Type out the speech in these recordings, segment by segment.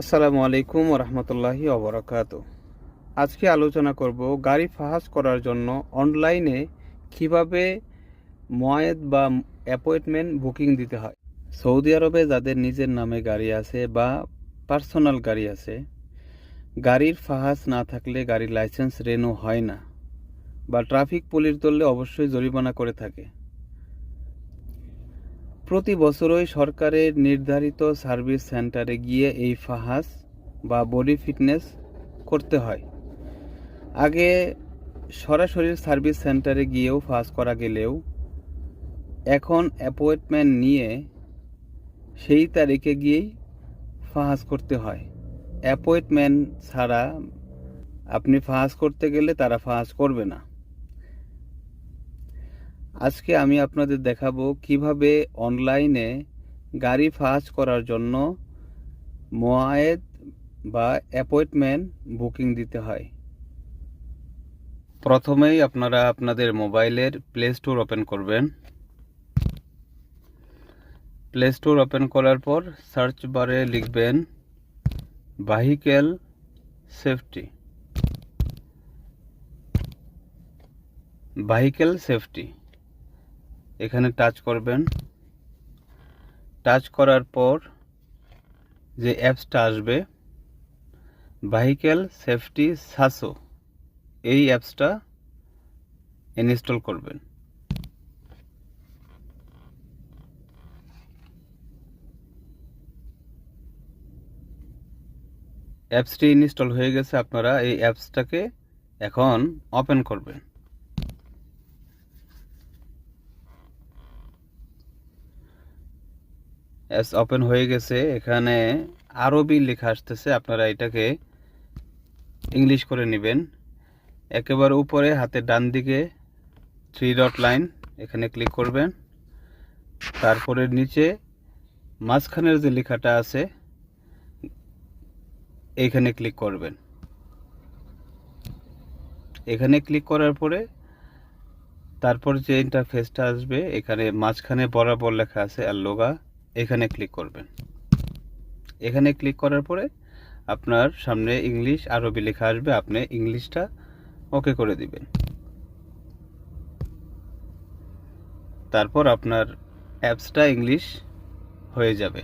আসসালামু আলাইকুম রহমতুল্লাহি অবরাকাত আজকে আলোচনা করব গাড়ি ফাহাস করার জন্য অনলাইনে কীভাবে ময়েদ বা অ্যাপয়েন্টমেন্ট বুকিং দিতে হয়। সৌদি আরবে যাদের নিজের নামে গাড়ি আছে বা পার্সোনাল গাড়ি আছে, গাড়ির ফাহাস না থাকলে গাড়ির লাইসেন্স রেনু হয় না বা ট্রাফিক পুলিশ ধরলে অবশ্যই জরিমানা করে থাকে। প্রতি বছরই সরকারের নির্ধারিত সার্ভিস সেন্টারে গিয়ে এই ফাহাস বা বডি ফিটনেস করতে হয়। আগে সরাসরি সার্ভিস সেন্টারে গিয়েও ফাহাস করা গেলেও এখন অ্যাপয়েন্টমেন্ট নিয়ে সেই তারিখে গিয়েই ফাহাস করতে হয়। অ্যাপয়েন্টমেন্ট ছাড়া আপনি ফাহাস করতে গেলে তারা ফাহাস করবে না। আজকে আমি আপনাদের দেখাবো কীভাবে অনলাইনে গাড়ি ফাঁস করার জন্য মোয়ায়েদ বা অ্যাপয়েন্টমেন্ট বুকিং দিতে হয়। প্রথমেই আপনারা আপনাদের মোবাইলের প্লে স্টোর ওপেন করবেন। প্লে স্টোর ওপেন করার পর সার্চ বারে লিখবেন ভাহিক্যাল সেফটি। Vehicle safety. এখানে টাচ করবেন। টাচ করার পর যে অ্যাপসটা আসবে ভাহিক্যাল সেফটি সাসো, এই অ্যাপসটা ইনস্টল করবেন। অ্যাপসটি ইনস্টল হয়ে গেছে, আপনারা এই অ্যাপসটাকে এখন ওপেন করবেন। অ্যাপস ওপেন হয়ে গেছে। এখানে আরবি লেখা আসতেছে, আপনারা এটাকে ইংলিশ করে নেবেন। একেবারে উপরে, হাতের ডান দিকে থ্রি ডট লাইন এখানে ক্লিক করবেন। তারপরে নিচে মাঝখানের যে লেখাটা আছে এইখানে ক্লিক করবেন। এখানে ক্লিক করার পরে, তারপর যে ইন্টারফেসটা আসবে, এখানে মাঝখানে বরাবর লেখা আছে আর লোগা এখানে ক্লিক করবেন। এখানে ক্লিক করার পরে আপনার সামনে ইংলিশ আরবি লেখা আসবে, আপনি ইংলিশটা ওকে করে দিবেন। তারপর আপনার অ্যাপসটা ইংলিশ হয়ে যাবে।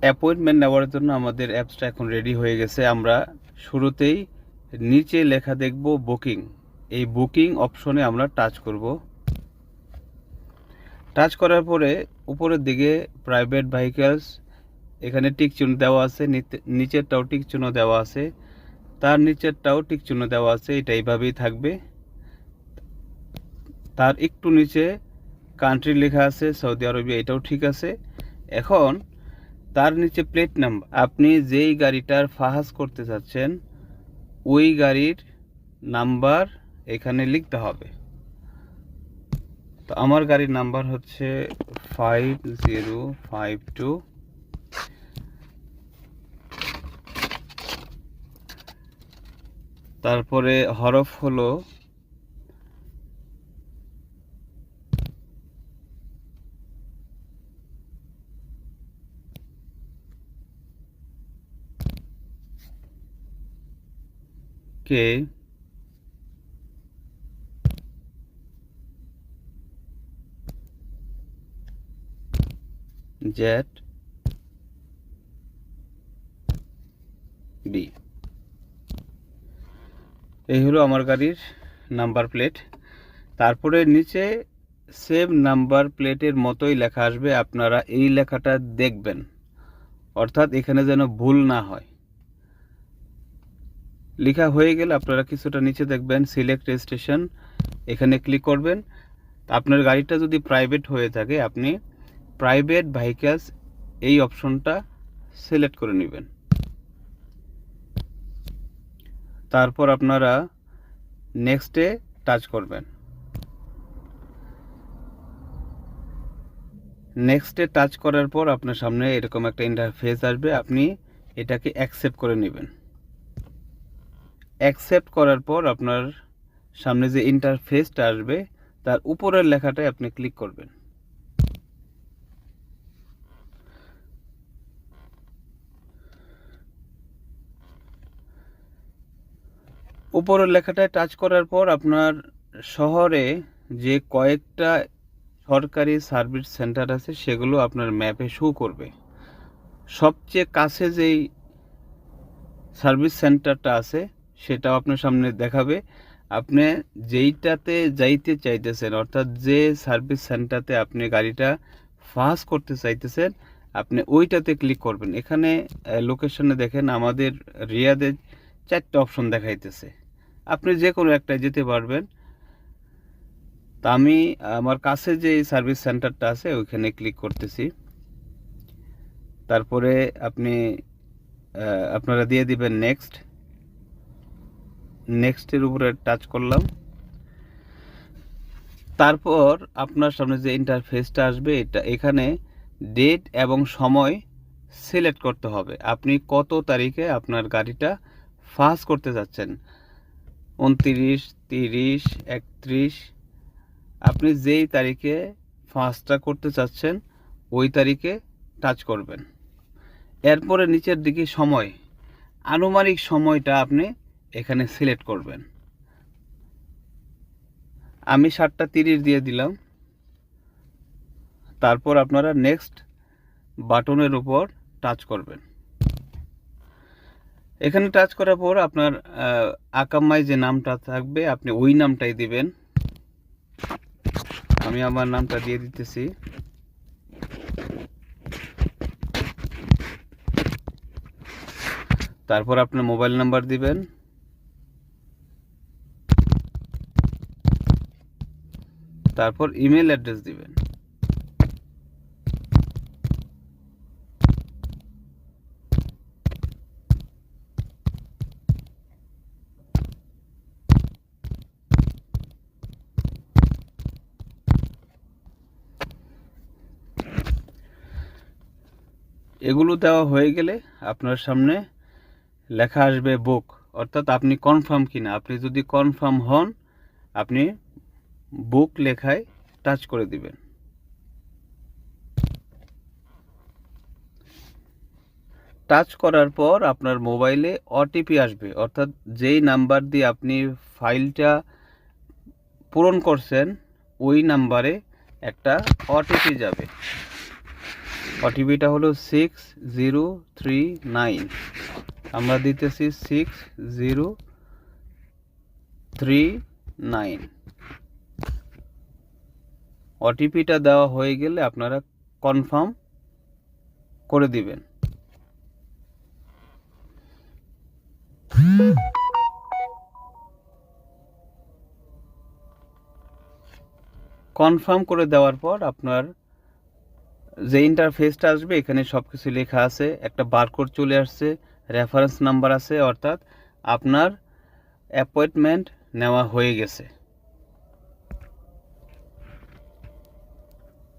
অ্যাপয়েন্টমেন্ট নেওয়ার জন্য আমাদের অ্যাপসটা এখন রেডি হয়ে গেছে। আমরা শুরুতেই নিচে লেখা দেখব বুকিং এই বুকিং অপশনে আমরা টাচ করব। টাচ করার পরে উপরের দিকে প্রাইভেট ভেহিকেলস এখানে টিক চিহ্ন দেওয়া আছে নিচেরটাও টিক চিহ্ন দেওয়া আছে, তার নিচেরটাও টিক চিহ্ন দেওয়া আছে, এটা এইভাবেই থাকবে। তার একটু নিচে কান্ট্রি লেখা আছে সৌদি আরবিয়া এটাও ঠিক আছে। এখন তার নিচে প্লেট নাম্বার আপনি যেই গাড়িটার ফাহাজ করতে চাচ্ছেন, ওই গাড়ির নাম্বার এখানে লিখতে হবে। তো আমার গাড়ির নাম্বার হচ্ছে ফাইভ জিরো ফাইভ টু তারপরে হরফ হলো কে জেড বি এই হলো আমার গাড়ির নাম্বার প্লেট। তারপরে নিচে সেম নাম্বার প্লেটের মতোই লেখা আসবে, আপনারা এই লেখাটা দেখবেন। অর্থাৎ এখানে যেন ভুল না হয়। লেখা হয়ে গেলে আপনারা কিছুটা নিচে দেখবেন সিলেক্ট রেজিস্ট্রেশন এখানে ক্লিক করবেন। আপনার গাড়িটা যদি প্রাইভেট হয়ে থাকে, আপনি প্রাইভেট ভেহিকেলস এই অপশনটা সিলেক্ট করে নেবেন। তারপর আপনারা নেক্সটে টাচ করবেন। নেক্সটে টাচ করার পর আপনার সামনে এরকম একটা ইন্টারফেস আসবে, আপনি এটাকে অ্যাকসেপ্ট করে নেবেন। অ্যাকসেপ্ট করার পর আপনার সামনে যে ইন্টারফেসটা আসবে, তার উপরের লেখাটায় আপনি ক্লিক করবেন। উপরের লেখাটায় টাচ করার পর আপনার শহরে যে কয়েকটা সরকারি সার্ভিস সেন্টার আছে, সেগুলো আপনার ম্যাপে শো করবে। সবচেয়ে কাছে যেই সার্ভিস সেন্টারটা আছে, সেটাও আপনার সামনে দেখাবে। আপনি যেইটাতে যাইতে চাইতেছেন, অর্থাৎ যে সার্ভিস সেন্টারতে আপনি গাড়িটা ফাস্ট করতে চাইতেছেন, আপনি ওইটাতে ক্লিক করবেন। এখানে লোকেশনে দেখেন, আমাদের রিয়াদের চারটে অপশন দেখাইতেছে। আপনি যে কোনো একটায় যেতে পারবেন। তা আমি আমার কাছে যে সার্ভিস সেন্টারটা আছে, ওইখানে ক্লিক করতেছি। তারপরে আপনি আপনারা দিয়ে দিবেন নেক্সট নেক্সটের উপরে টাচ করলাম। তারপর আপনার সামনে যে ইন্টারফেসটা আসবে, এটা এখানে ডেট এবং সময় সিলেক্ট করতে হবে। আপনি কত তারিখে আপনার গাড়িটা ফাস্ট করতে যাচ্ছেন। উনত্রিশ, তিরিশ, একত্রিশ। আপনি যেই তারিখে ফাস্টটা করতে চাচ্ছেন, ওই তারিখে টাচ করবেন। এরপরে নিচের দিকে সময়। আনুমানিক সময়টা আপনি এখানে সিলেক্ট করবেন। আমি সাতটা তিরিশ দিয়ে দিলাম। তারপর আপনারা নেক্সট বাটনের উপর টাচ করবেন। এখানে টাচ করার পর আপনার আহ, আকামায় যে নামটা থাকবে আপনি ওই নামটাই দিবেন। আমি আমার নামটা দিয়ে দিতেছি। তারপর আপনার মোবাইল নাম্বার দিবেন। তারপর ইমেল অ্যাড্রেস দিবেন। এগুলো দেওয়া হয়ে গেলে আপনার সামনে লেখা আসবে বুক অর্থাৎ আপনি কনফার্ম কিনা। আপনি যদি কনফার্ম হন, আপনি বুক লেখায় টাচ করে দিবেন। টাচ করার পর আপনার মোবাইলে ওটিপি আসবে। অর্থাৎ যেই নাম্বার দিয়ে আপনি ফাইলটা পূরণ করছেন, ওই নাম্বারে একটা ওটিপি যাবে। ওটিপিটা হলো সিক্স জিরো থ্রি নাইন আমরা দিতেছি সিক্স জিরো থ্রি নাইন ওটিপিটা দেওয়া হয়ে গেলে আপনারা কনফার্ম করে দিবেন। কনফার্ম করে দেওয়ার পর আপনার যে ইন্টারফেসটা আসবে, এখানে সব কিছু লেখা আছে, একটা বারকোড চলে আসছে রেফারেন্স নাম্বার আছে, অর্থাৎ আপনার অ্যাপয়েন্টমেন্ট নেওয়া হয়ে গেছে।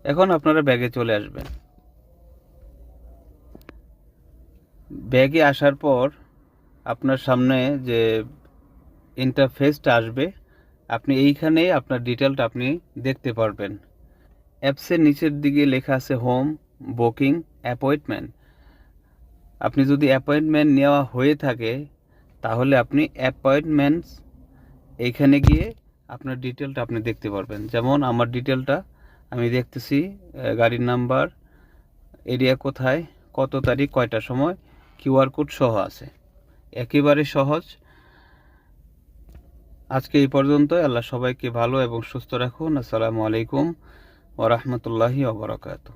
এখন আপনারা ব্যাগে চলে আসবেন। ব্যাগে আসার পর আপনার সামনে যে ইন্টারফেসটা আসবে, আপনি এইখানে আপনার ডিটেলটা আপনি দেখতে পারবেন। অ্যাপসের নিচের দিকে লেখা আছে হোম, বুকিং, অ্যাপয়েন্টমেন্ট। আপনি যদি অ্যাপয়েন্টমেন্ট নেওয়া হয়ে থাকে, তাহলে আপনি অ্যাপয়েন্টমেন্টস এইখানে গিয়ে আপনার ডিটেলটা আপনি দেখতে পারবেন। যেমন আমার ডিটেলটা আমি দেখতেছি গাড়ির নাম্বার, এরিয়া কোথায়, কত তারিখ কয়টা সময় কিউআর কোড সহ আছে। একেবারে সহজ। আজকে এই পর্যন্ত আল্লাহ সবাইকে ভালো এবং সুস্থ রাখুন। আসসালামু আলাইকুম। ওরহমতুল্লাহি ওবরাকাতু